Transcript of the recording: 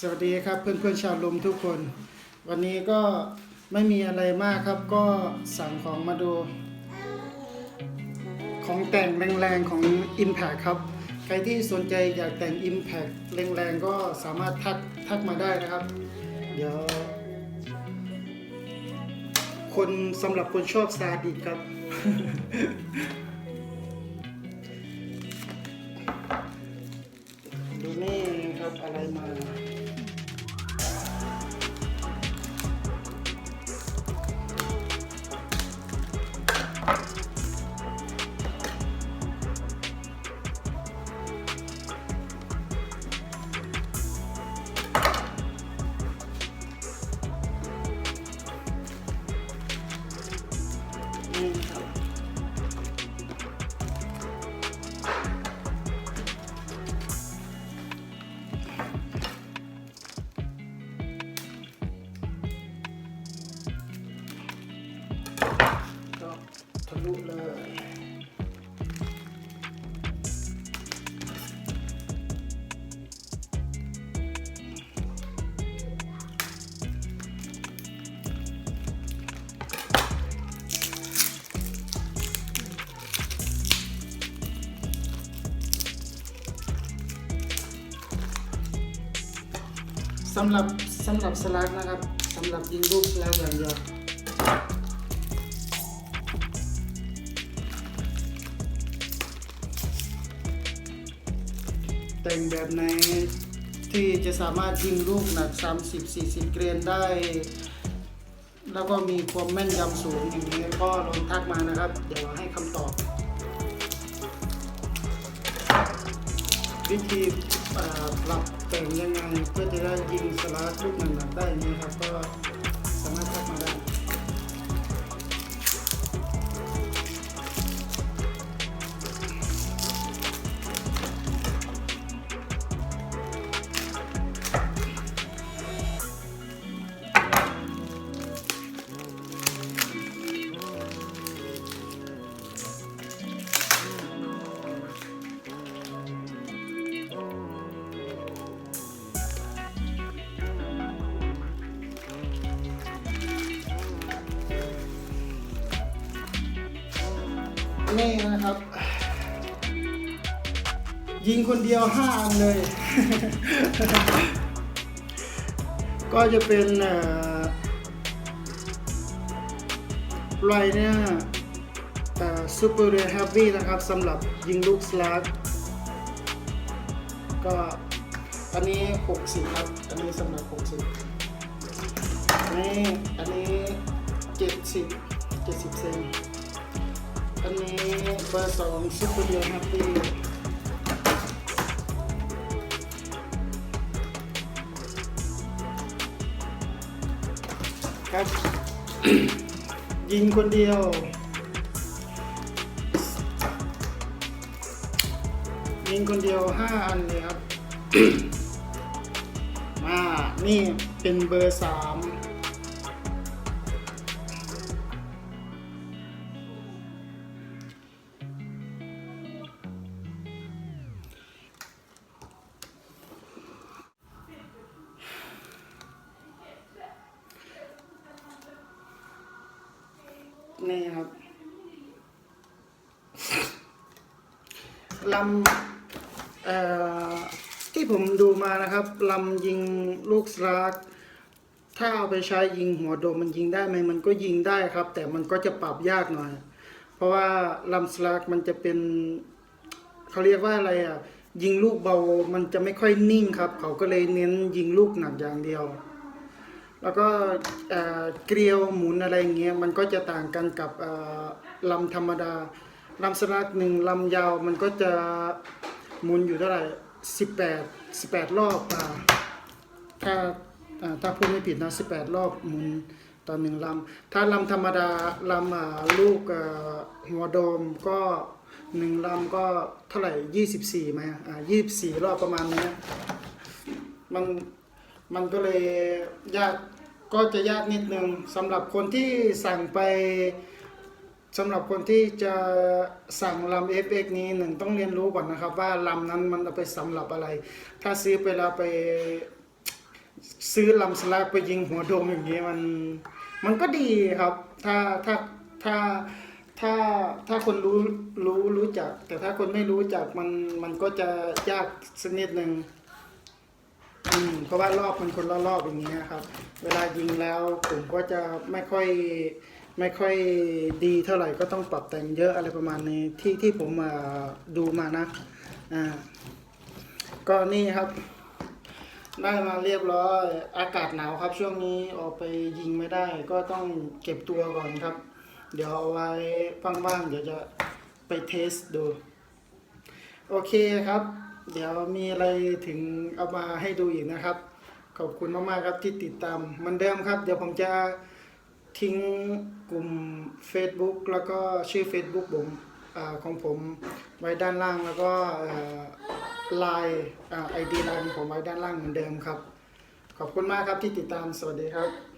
สวัสดีครับเพื่อนๆชาวลมทุกคน วันนี้ก็ไม่มีอะไรมากครับก็สั่งของมาดู ของแต่งแรงๆของ Impact ครับ ใครที่สนใจอยากแต่ง Impact แรงๆก็สามารถทักทักมาได้นะครับ เดี๋ยว คนสำหรับคนชอบซาดิสครับดูนี่ครับอะไรมา ลุเลยสำหรับสำหรับสลักนะครับสำหรับยิงลูกสลักอย่างเดียว แต่งแบบไหนที่จะสามารถยิงลูกหนัก 30-40 เกรนได้ แล้วก็มีความแม่นยำสูงอย่างนี้ก็ลองทักมานะครับ เดี๋ยวให้คำตอบ วิธีปรับแต่งยังไงเพื่อจะได้ยิงสลักลูกหนักๆได้นี้ครับก็ นี่นะครับ ยิงคนเดียวห้าอันเลย ก็จะเป็นเอ่อไรเนี่ยซูเปอร์เร h ฮ a ปี้นะครับสำหรับยิงลูกสลักก็อันนี้ 60 ครับ อันนี้สำหรับ 60 อันนี้ อันนี้ 70 70 เซนันนี้เบอร์สองซุปเปอร์เดียวครับพี่ครับ ยิงคนเดียวยิงคนเดียว 5 อันเลยครับ มา นี่เป็นเบอร์สาม แน่ครับลำที่ผมดูมานะครับลำยิงลูกสลักถ้าเอาไปใช้ยิงหัวโดมมันยิงได้ไหมมันก็ยิงได้ครับ แต่มันก็จะปรับยากหน่อย เพราะว่าลำสลักมันจะเป็นเขาเรียกว่าอะไรอะยิงลูกเบามันจะไม่ค่อยนิ่งครับ เขาก็เลยเน้นยิงลูกหนักอย่างเดียว แล้วก็เกลียวหมุนอะไรเงี้ยมันก็จะต่างกันกับลำธรรมดาลำสลักหนึ่งลำยาวมันก็จะหมุนอยู่เท่าไหร่สิบแปดสิบแปดรอบอ่าถ้าถ้าพูดไม่ผิดนะสิบแปดรอบหมุนต่อหนึ่งลำถ้าลำธรรมดาลำลูกหัวโดมก็หนึ่งลำก็เท่าไหร่ยี่สิบสี่ไหมอ่ายี่สิบสี่รอบประมาณนี้มัน มันก็เลยยากก็จะยากนิดนึงสำหรับคนที่สั่งไปสำหรับคนที่จะสั่งลำ FX นี้หนึ่งต้องเรียนรู้ก่อนนะครับ ว่าลำนั้นมันเอาไปสำหรับอะไร ถ้าซื้อไปแล้วไปซื้อลำสลากไปยิงหัวโดมอย่างนี้มันมันก็ดีครับ ถ้าถ้าถ้าถ้าถ้าคนรู้รู้รู้จัก แต่ถ้าคนไม่รู้จักมันมันก็จะยากสักนิดหนึ่ง อืมเพราะว่ารอบมันคนละรอบอย่างเงี้ยครับ เวลายิงแล้วผมก็จะไม่ค่อยไม่ค่อยดีเท่าไหร่ก็ต้องปรับแต่งเยอะอะไรประมาณนี้ที่ที่ผมมาดูมานะอ่าก็นี่ครับ ได้มาเรียบร้อยอากาศหนาวครับ ช่วงนี้ออกไปยิงไม่ได้ ก็ต้องเก็บตัวก่อนครับ เดี๋ยวเอาไว้ว่างๆเดี๋ยวจะไปเทสดู โอเคครับ เดี๋ยวมีอะไรถึงเอามาให้ดูอีกนะครับ ขอบคุณมากๆครับที่ติดตามเหมือนเดิมครับ เดี๋ยวผมจะทิ้งกลุ่ม Facebook แล้วก็ชื่อ Facebook ผมอของผมไว้ด้านล่างแล้วก็ไลน์ไอดีไลน์ของผมไว้ด้านล่างเหมือนเดิมครับ ขอบคุณมากครับที่ติดตามสวัสดีครับ